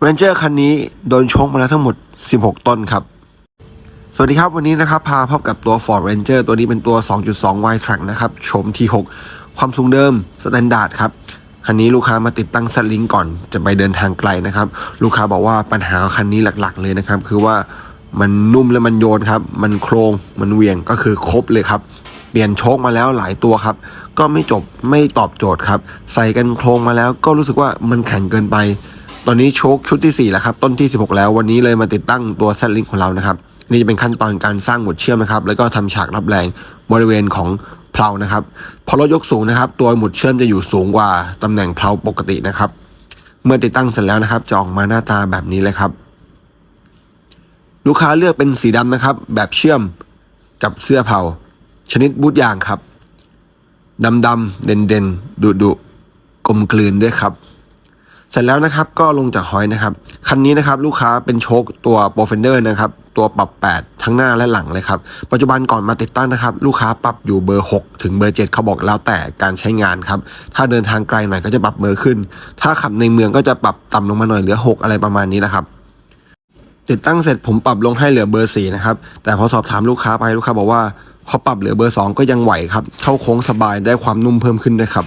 เรนเจอร์คันนี้โดนชกมาแล้วทั้งหมด 16 ต้นครับ สวัสดีครับวันนี้นะครับ พาพบกับตัว Ford Ranger ตัวนี้เป็นตัว 2.2 Y Track นะครับโฉม T6 ความสูงเดิมสแตนดาร์ดครับ คันนี้ลูกค้ามาติดตั้งสลิงก่อนจะไปเดินทางไกลนะครับ ลูกค้าบอกว่าปัญหาคันนี้หลักๆ เลยนะครับ คือว่ามันนุ่มและมันโยนครับ มันโครงมันเวียงก็คือครบเลยครับเปลี่ยนโชคมาแล้วหลายตัวครับ ก็ไม่จบไม่ตอบโจทย์ครับ ใส่กันโครงมาแล้วก็รู้สึกว่ามันแข็งเกินไป ตอนนี้โชคชุดที่ 4 แล้วครับ ต้นที่ 16 แล้ววันนี้เลยมาติดตั้งตัวแซลลิงของเรานะครับนี่จะเป็นขั้นตอนการสร้างหมุดเชื่อมนะครับ แล้วก็ทำฉากรับแรงบริเวณของเพลานะครับ พอรถยกสูงนะครับ ตัวหมุดเชื่อมจะอยู่สูงกว่าตำแหน่งเพลาปกตินะครับ เมื่อติดตั้งเสร็จแล้วนะครับจะออกมาหน้าตาแบบนี้เลยครับ ลูกค้าเลือกเป็นสีดำนะครับ แบบเชื่อมกับเสื้อเผาชนิดบูทยางครับดำดำเด่นเด่นดุดุกลมกลืนด้วยครับ เสร็จแล้วนะครับก็ลงจากหอยนะครับ คันนี้นะครับลูกค้าเป็นโชคตัวโปรเฟนเดอร์นะครับตัวปรับ 8 ทั้งหน้าและหลังเลยครับ ปัจจุบันก่อนมาติดตั้งนะครับ ลูกค้าปรับอยู่เบอร์ 6 ถึงเบอร์ 7 เขาบอกแล้วแต่การใช้งานครับ ถ้าเดินทางไกลหน่อยก็จะปรับเบอร์ขึ้น ถ้าขับในเมืองก็จะปรับต่ำลงมาหน่อยเหลือ 6 อะไรประมาณนี้นะครับ ติดตั้งเสร็จผมปรับลงให้เหลือเบอร์ 4 นะครับ แต่พอสอบถามลูกค้าไปลูกค้าบอกว่าพอปรับเหลือเบอร์ 2 ก็ยังไหวครับ เข้าโค้งสบายได้ความนุ่มเพิ่มขึ้นด้วยครับ